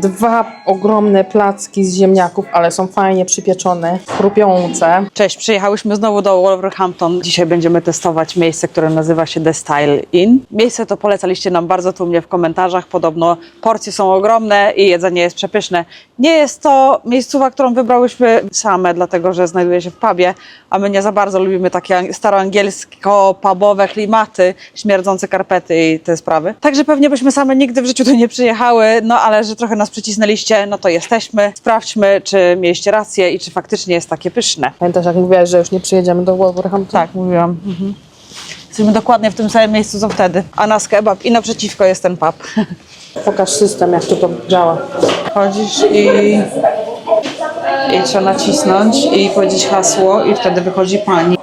Dwa ogromne placki z ziemniaków, ale są fajnie przypieczone, chrupiące. Cześć, przyjechałyśmy znowu do Wolverhampton. Dzisiaj będziemy testować miejsce, które nazywa się The Style Inn. Miejsce to polecaliście nam bardzo tłumnie w komentarzach. Podobno porcje są ogromne i jedzenie jest przepyszne. Nie jest to miejscowa, którą wybrałyśmy same, dlatego że znajduje się w pubie, a my nie za bardzo lubimy takie staroangielsko-pubowe klimaty, śmierdzące karpety i te sprawy. Także pewnie byśmy same nigdy w życiu tu nie przyjechały, no ale że trochę nas przycisnęliście, no to jesteśmy. Sprawdźmy, czy mieliście rację i czy faktycznie jest takie pyszne. Pamiętasz, jak mówiłaś, że już nie przyjedziemy do Wolverhampton? Tak, mówiłam. Mhm. Jesteśmy dokładnie w tym samym miejscu co wtedy. A nas kebab i naprzeciwko jest ten pub. Pokaż system, jak to, to działa. Chodzisz i, i trzeba nacisnąć i powiedzieć hasło i wtedy wychodzi pani.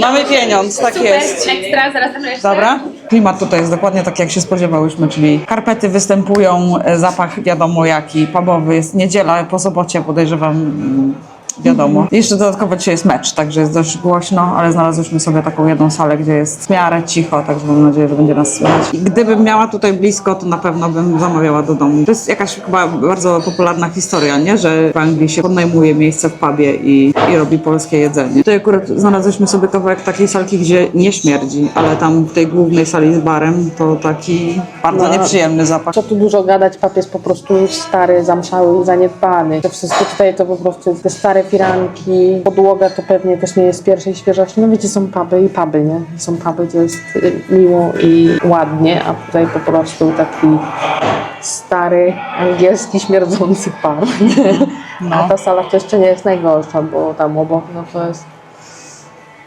Mamy pieniądz, tak Super, jest. Ekstra, zaraz tam resztę. Dobra. Klimat tutaj jest dokładnie tak, jak się spodziewałyśmy, czyli karpety występują, e, zapach wiadomo jaki, pubowy, jest niedziela, po sobocie podejrzewam mm, wiadomo. Jeszcze dodatkowo dzisiaj jest mecz, także jest dość głośno, ale znalazłyśmy sobie taką jedną salę, gdzie jest w miarę cicho, także mam nadzieję, że będzie nas słychać. I gdybym miała tutaj blisko, to na pewno bym zamawiała do domu. To jest jakaś chyba bardzo popularna historia, nie? Że w Anglii się podnajmuje miejsce w pubie i, i robi polskie jedzenie. Tutaj akurat znalazłyśmy sobie kawałek takiej salki, gdzie nie śmierdzi, ale tam w tej głównej sali z barem to taki bardzo No. nieprzyjemny zapach. Co tu dużo gadać, pap jest po prostu stary, zamszały zaniedbany. To wszystko tutaj to po prostu te stare firanki, podłoga to pewnie też nie jest pierwszej świeżości. No wiecie, są puby i puby, nie? Są puby, gdzie jest miło i ładnie, a tutaj po prostu taki stary, angielski, śmierdzący pub. A ta sala to jeszcze nie jest najgorsza, bo tam obok no to jest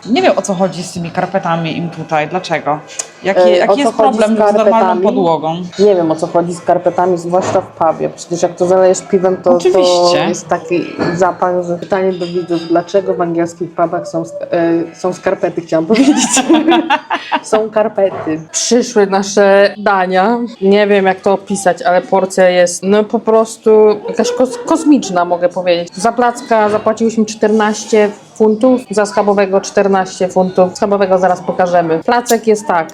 Nie wiem o co chodzi z tymi karpetami im tutaj, dlaczego? Jaki, E, o jaki co jest chodzi problem z z normalną karpetami? podłogą? Nie wiem o co chodzi z karpetami, zwłaszcza w pubie. Przecież jak to zalejesz piwem, to, to Oczywiście. jest taki zapach, że pytanie do widzów, dlaczego w angielskich pubach są, sk- e, są skarpety, chciałam powiedzieć. są karpety. Przyszły nasze dania. Nie wiem jak to opisać, ale porcja jest no po prostu jakaś kos kosmiczna, mogę powiedzieć. Za placka zapłaciłyśmy 14 funtów, za schabowego 14 funtów. Schabowego zaraz pokażemy. Placek jest tak,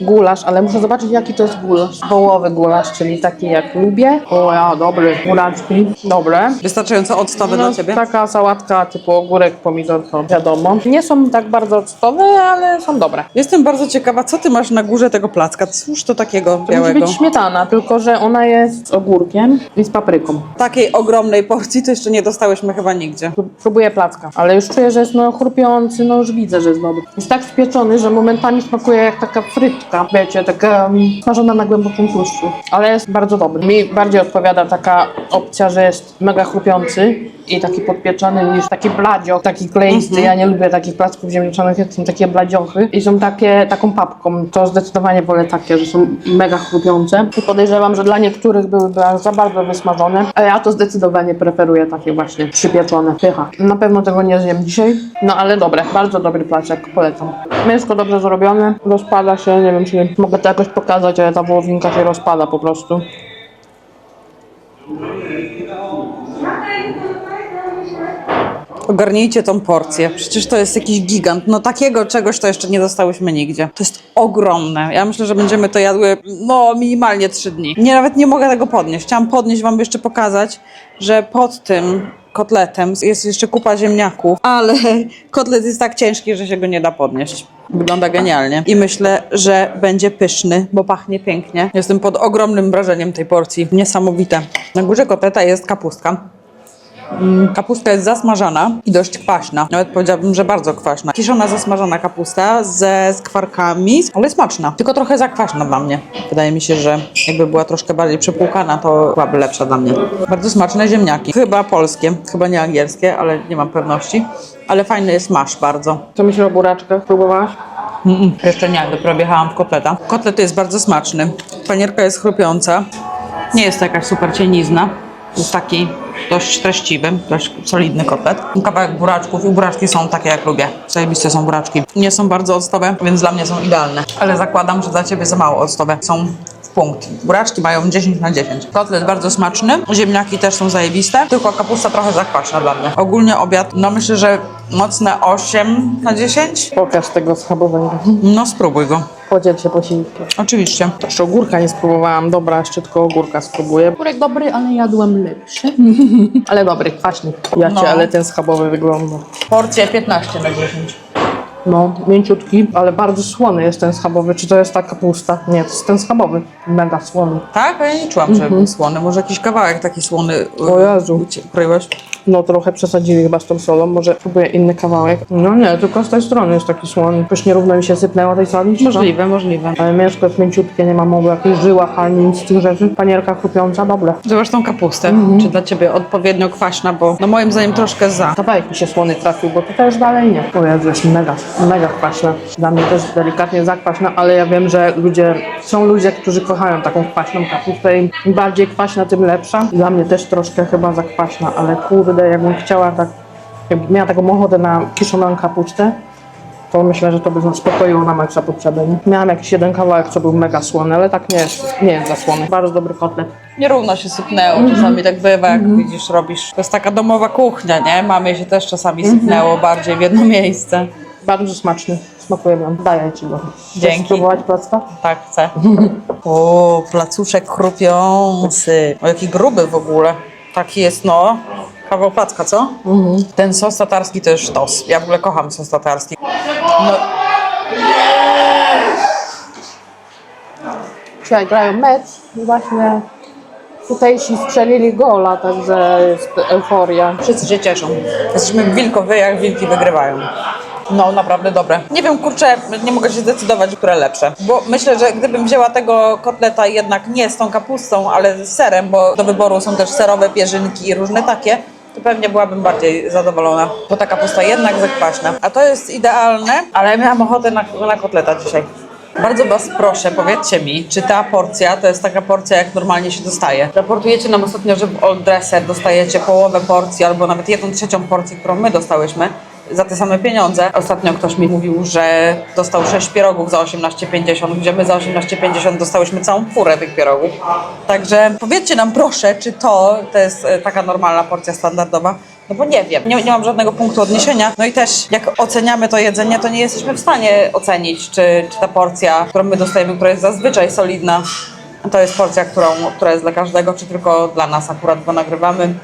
gulasz, ale muszę zobaczyć jaki to jest gulasz. Wołowy gulasz, czyli taki jak lubię. O ja, dobry. Buraczki, dobre. Wystarczająco octowe No, dla Ciebie? taka sałatka typu ogórek, pomidor, to wiadomo. Nie są tak bardzo octowe, ale są dobre. Jestem bardzo ciekawa, co Ty masz na górze tego placka? Cóż to takiego To musi białego? być śmietana, tylko że ona jest z ogórkiem i z papryką. Takiej ogromnej porcji to jeszcze nie dostałyśmy chyba nigdzie. Pró- Próbuję placka, ale już czuję, że jest no chrupiący, no już widzę, że jest dobry. Jest tak spieczony, że momentami smakuje jak taka frytka, wiecie, taka smażona na głębokim tłuszczu, ale jest bardzo dobry. Mi bardziej odpowiada taka opcja, że jest mega chrupiący i taki podpieczony niż taki bladzioch, taki kleisty. Ja nie lubię takich placków ziemniaczanych, są takie bladziochy i są takie, taką papką. To zdecydowanie wolę takie, że są mega chrupiące i podejrzewam, że dla niektórych byłyby aż za bardzo wysmażone, a ja to zdecydowanie preferuję takie właśnie przypieczone. Pycha. Na pewno tego nie zjem dzisiaj, no ale dobre, bardzo dobry placek, polecam. Mięsko dobrze zrobione, rozpada się, nie wiem czy mogę to jakoś pokazać, ale ta wołowinka się rozpada po prostu. Ogarnijcie tą porcję. Przecież to jest jakiś gigant. No takiego czegoś to jeszcze nie dostałyśmy nigdzie. To jest ogromne. Ja myślę, że będziemy to jadły no minimalnie trzy dni. Nie, nawet nie mogę tego podnieść. Chciałam podnieść, wam jeszcze pokazać, że pod tym kotletem jest jeszcze kupa ziemniaków, ale kotlet jest tak ciężki, że się go nie da podnieść. Wygląda genialnie. I myślę, że będzie pyszny, bo pachnie pięknie. Jestem pod ogromnym wrażeniem tej porcji. Niesamowite. Na górze kotleta jest kapustka. Kapustka jest zasmażana i dość kwaśna. Nawet powiedziałabym, że bardzo kwaśna. Kiszona, zasmażana kapusta ze skwarkami, ale smaczna. Tylko trochę za kwaśna dla mnie. Wydaje mi się, że jakby była troszkę bardziej przepłukana, to byłaby lepsza dla mnie. Bardzo smaczne ziemniaki. Chyba polskie, chyba nie angielskie, ale nie mam pewności. Ale fajny jest masz bardzo. Co myślisz o buraczkach? Próbowałaś? Mm-mm, jeszcze nie, dopiero wjechałam w kotleta. Kotlet jest bardzo smaczny. Panierka jest chrupiąca. Nie jest to jakaś super cienizna. Jest taki dość treściwy, dość solidny kotlet. Kawałek buraczków i buraczki są takie jak lubię. Zajebiste są buraczki. Nie są bardzo octowe, więc dla mnie są idealne. Ale zakładam, że dla Ciebie za mało octowe. Są w punkt. Buraczki mają 10 na 10. Kotlet bardzo smaczny, ziemniaki też są zajebiste, tylko kapusta trochę zakwaśna dla mnie. Ogólnie obiad, no myślę, że mocne 8 na 10. Pokaż tego schabowego. No spróbuj go. Podziel się posiłkiem. Oczywiście. Jeszcze ogórka nie spróbowałam. Dobra, jeszcze tylko ogórka spróbuję. Ogórek dobry, ale jadłem lepszy. ale dobry, kwaśny. Ja No. cię, ale ten schabowy wygląda. Porcje 15 na 10. No, mięciutki, ale bardzo słony jest ten schabowy. Czy to jest ta kapusta? Nie, to jest ten schabowy. Mega słony. Tak? A ja nie czułam, że był słony. Może jakiś kawałek taki słony y, O Jezu. No trochę przesadzili chyba z tą solą, może próbuję inny kawałek. No nie, tylko z tej strony jest taki słony. Już nierówno mi się sypnęło tej soli. czy co? Możliwe, możliwe. Ale mięsko jest mięciutkie, nie ma mowy o jakichś żyłach ani nic z tych rzeczy. Panierka chrupiąca, dobre. Zobacz tą kapustę. Czy dla ciebie odpowiednio kwaśna, bo no moim zdaniem troszkę za. Kawałek mi się słony trafił, bo tutaj już dalej nie. O Jezu, jest mega, mega kwaśna. Dla mnie też delikatnie zakwaśna, ale ja wiem, że ludzie, są ludzie, którzy kochają taką kwaśną kapustę i im bardziej kwaśna, tym lepsza. Dla mnie też troszkę chyba zakwaśna, ale kurde, jakbym chciała tak, jakbym miała taką ochotę na kiszoną kapustę, to myślę, że to by zaspokoiło na maksa potrzeby. Nie? Miałam jakiś jeden kawałek, co był mega słony, ale tak nie jest, nie jest za słony. Bardzo dobry kotlet. Nierówno się sypnęło, czasami tak bywa, jak widzisz, robisz. To jest taka domowa kuchnia, nie? Mamie się też czasami sypnęło bardziej w jedno miejsce. Bardzo smaczny. Smakuje wam. Daję ci go. Chcesz Dzięki. spróbować placka? Tak, chcę. O, placuszek chrupiący. O, jaki gruby w ogóle. Taki jest, no, kawał placka, co? Ten sos tatarski to jest sztos. Ja w ogóle kocham sos tatarski. No, Dzisiaj grają mecz i właśnie tutejsi strzelili gola, także jest euforia. wszyscy się cieszą. Jesteśmy w wilkowy, jak wilki wygrywają. No, naprawdę dobre. Nie wiem, kurczę, nie mogę się zdecydować, które lepsze. Bo myślę, że gdybym wzięła tego kotleta jednak nie z tą kapustą, ale z serem, bo do wyboru są też serowe pierzynki i różne takie, to pewnie byłabym bardziej zadowolona. Bo ta kapusta jednak zakwaśna. A to jest idealne, ale miałam ochotę na, na kotleta dzisiaj. Bardzo Was proszę, powiedzcie mi, czy ta porcja to jest taka porcja, jak normalnie się dostaje? Raportujecie nam ostatnio, że w Old Dresser dostajecie połowę porcji albo nawet jedną trzecią porcji, którą my dostałyśmy za te same pieniądze. Ostatnio ktoś mi mówił, że dostał 6 pierogów za 18,50, gdzie my za 18,50 dostałyśmy całą furę tych pierogów. Także powiedzcie nam proszę, czy to, to jest e, taka normalna porcja standardowa, no bo nie wiem, nie, nie mam żadnego punktu odniesienia. No i też jak oceniamy to jedzenie, to nie jesteśmy w stanie ocenić, czy, czy ta porcja, którą my dostajemy, która jest zazwyczaj solidna, to jest porcja, którą, która jest dla każdego, czy tylko dla nas akurat, bo nagrywamy.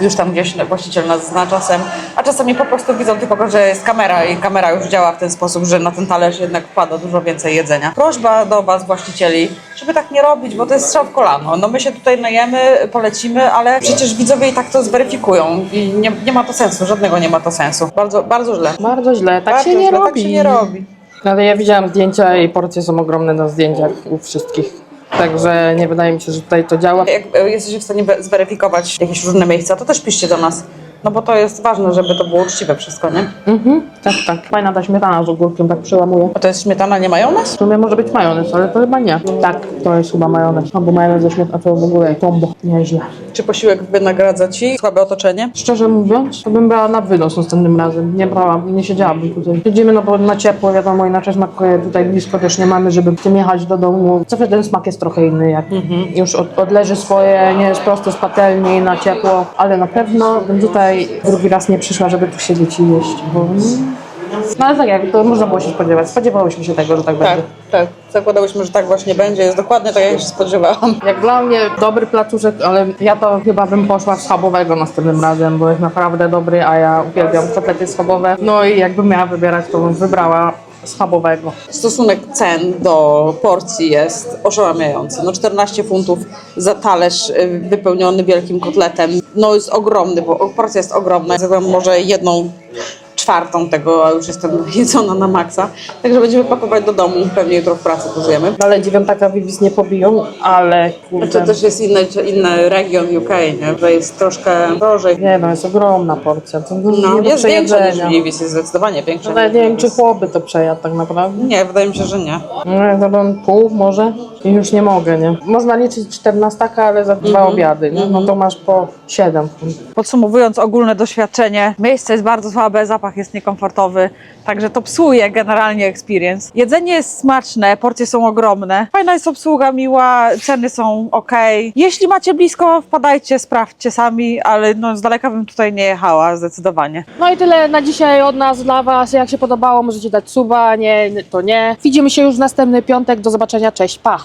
Już tam gdzieś właściciel nas zna czasem, a czasami po prostu widzą tylko, że jest kamera i kamera już działa w ten sposób, że na ten talerz jednak wpada dużo więcej jedzenia. Prośba do Was, właścicieli, żeby tak nie robić, bo to jest strzał w kolano. No my się tutaj najemy, polecimy, ale przecież widzowie i tak to zweryfikują i nie, nie ma to sensu, żadnego nie ma to sensu. Bardzo, bardzo źle. Bardzo źle, tak Bardzo się nie źle, robi. Tak się nie robi. Ale ja widziałam zdjęcia i porcje są ogromne na zdjęciach u wszystkich. Także nie wydaje mi się, że tutaj to działa. Jak jesteście w stanie we- zweryfikować jakieś różne miejsca, to też piszcie do nas. No bo to jest ważne, żeby to było uczciwe wszystko, nie? Mhm, tak, tak. Fajna ta śmietana z ogórkiem, tak przełamuje. A to jest śmietana, nie majonez? W sumie może być majonez, ale to chyba nie. Tak, to jest chyba majonez. Albo majonez ze śmietaną, to w ogóle kombo. Nieźle. Czy posiłek wynagradza ci słabe otoczenie? Szczerze mówiąc, to bym brała na wynos następnym razem. Nie brałam, nie siedziałabym tutaj. Siedzimy no bo na ciepło, wiadomo, inaczej smakuje tutaj blisko też nie mamy, żeby tym jechać do domu. Co ten smak jest trochę inny, jak już od, odleży swoje, nie jest prosto z patelni na ciepło, ale na pewno bym tutaj drugi raz nie przyszła, żeby tu siedzieć i jeść, bo... No ale tak jak, to można było się spodziewać. Spodziewałyśmy się tego, że tak będzie. tak. Zakładałyśmy, że tak właśnie będzie. Jest dokładnie tak, jak się spodziewałam. Jak dla mnie dobry placuszek, ale ja to chyba bym poszła w schabowego następnym razem, bo jest naprawdę dobry, a ja uwielbiam kotlety schabowe. No i jakbym miała wybierać, to bym wybrała schabowego. Stosunek cen do porcji jest oszałamiający. No 14 funtów za talerz y, wypełniony wielkim kotletem. No jest ogromny, bo porcja jest ogromna. Zjadłam może jedną czwartą tego, a już jestem jedzona na maksa. Także będziemy pakować do domu. Pewnie jutro w pracy to zjemy. Ale dziewiątaka Vivis nie pobiją, ale To kurde, też jest inny, inny region UK, nie? że jest troszkę drożej. nie no, jest ogromna porcja. To No, nie jest większa niż. Livis, jest zdecydowanie większa. No, Nawet nie wiem, czy chłopy to przejadł tak naprawdę. Nie, wydaje mi się, że nie. No, to bym pół może i już nie mogę, nie? Można liczyć 14, ale za dwa obiady, nie? No to masz po 7. Podsumowując ogólne doświadczenie, miejsce jest bardzo słabe, zapach jest niekomfortowy, także to psuje generalnie experience. Jedzenie jest smaczne, porcje są ogromne, fajna jest obsługa, miła, ceny są ok. Jeśli macie blisko, wpadajcie, sprawdźcie sami, ale no z daleka bym tutaj nie jechała zdecydowanie. No i tyle na dzisiaj od nas dla Was. Jak się podobało, możecie dać suba, nie, to nie. Widzimy się już w następny piątek. Do zobaczenia, cześć, pa!